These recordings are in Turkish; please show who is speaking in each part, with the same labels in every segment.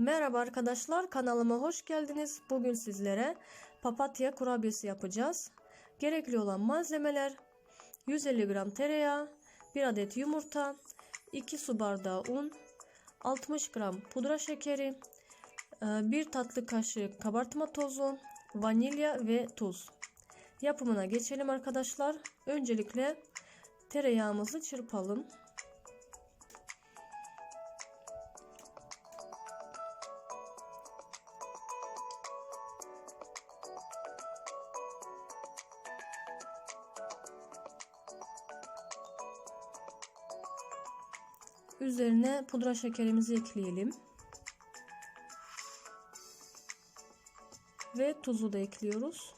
Speaker 1: Merhaba arkadaşlar kanalıma hoş geldiniz. Bugün sizlere papatya kurabiyesi yapacağız. Gerekli olan malzemeler 150 gram tereyağı, 1 adet yumurta, 2 su bardağı un, 60 gram pudra şekeri, 1 tatlı kaşığı kabartma tozu, vanilya ve tuz. Yapımına geçelim arkadaşlar. Öncelikle tereyağımızı çırpalım. Üzerine pudra şekerimizi ekleyelim. Ve tuzu da ekliyoruz.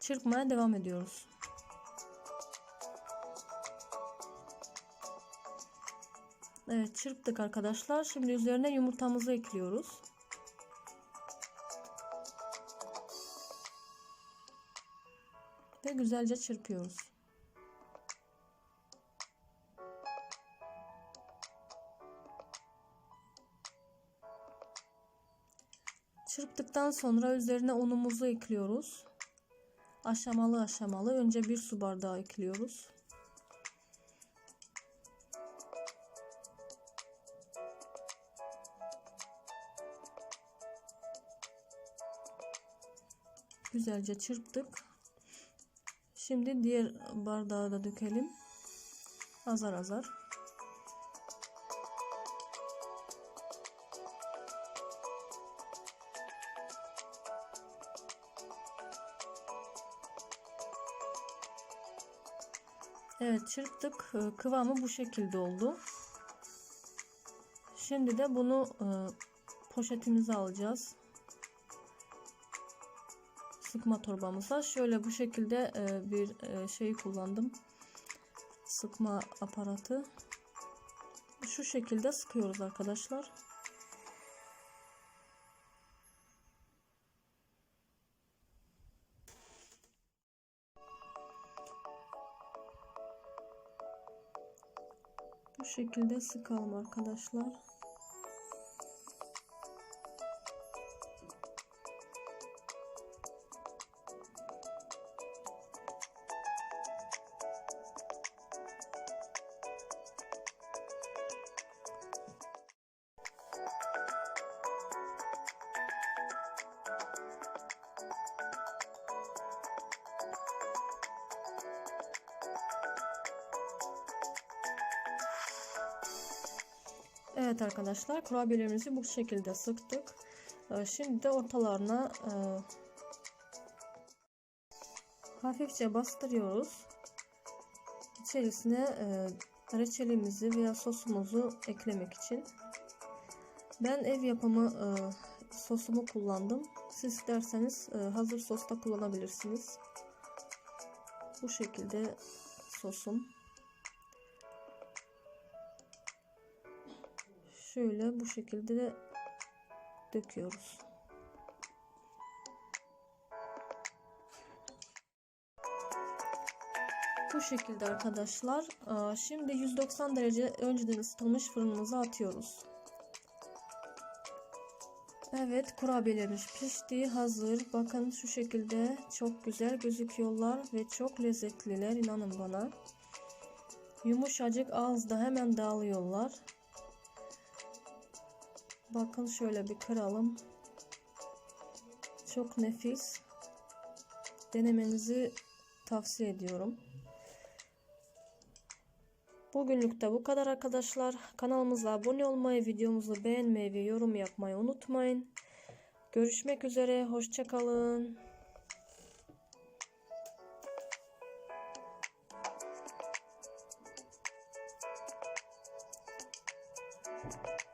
Speaker 1: Çırpmaya devam ediyoruz. Evet çırptık arkadaşlar. Şimdi üzerine yumurtamızı ekliyoruz. Ve güzelce çırpıyoruz. Çırptıktan sonra üzerine unumuzu ekliyoruz. Aşamalı aşamalı önce bir su bardağı ekliyoruz. Güzelce çırptık. Şimdi diğer bardağı da dökelim. Azar azar. Evet çırptık. Kıvamı bu şekilde oldu. Şimdi de bunu e, poşetimize alacağız. Sıkma torbamıza. Şöyle bu şekilde e, bir e, şey kullandım. Sıkma aparatı. Şu şekilde sıkıyoruz arkadaşlar. Şekilde sıkalım arkadaşlar. Evet arkadaşlar kurabiyelerimizi bu şekilde sıktık. Şimdi de ortalarına e, hafifçe bastırıyoruz. İçerisine e, reçelimizi veya sosumuzu eklemek için. Ben ev yapımı e, sosumu kullandım. Siz isterseniz hazır sos da kullanabilirsiniz. Bu şekilde sosum. Şöyle bu şekilde de döküyoruz. Bu şekilde arkadaşlar. Şimdi 190 derece önceden ısıtılmış fırınımıza atıyoruz. Evet kurabiyelerimiz pişti hazır. Bakın şu şekilde çok güzel gözüküyorlar ve çok lezzetliler inanın bana. Yumuşacık ağızda hemen dağılıyorlar. Bakın şöyle bir kıralım. Çok nefis. Denemenizi tavsiye ediyorum. Bugünlük de bu kadar arkadaşlar. Kanalımıza abone olmayı, videomuzu beğenmeyi ve yorum yapmayı unutmayın. Görüşmek üzere. Hoşçakalın. Thank you.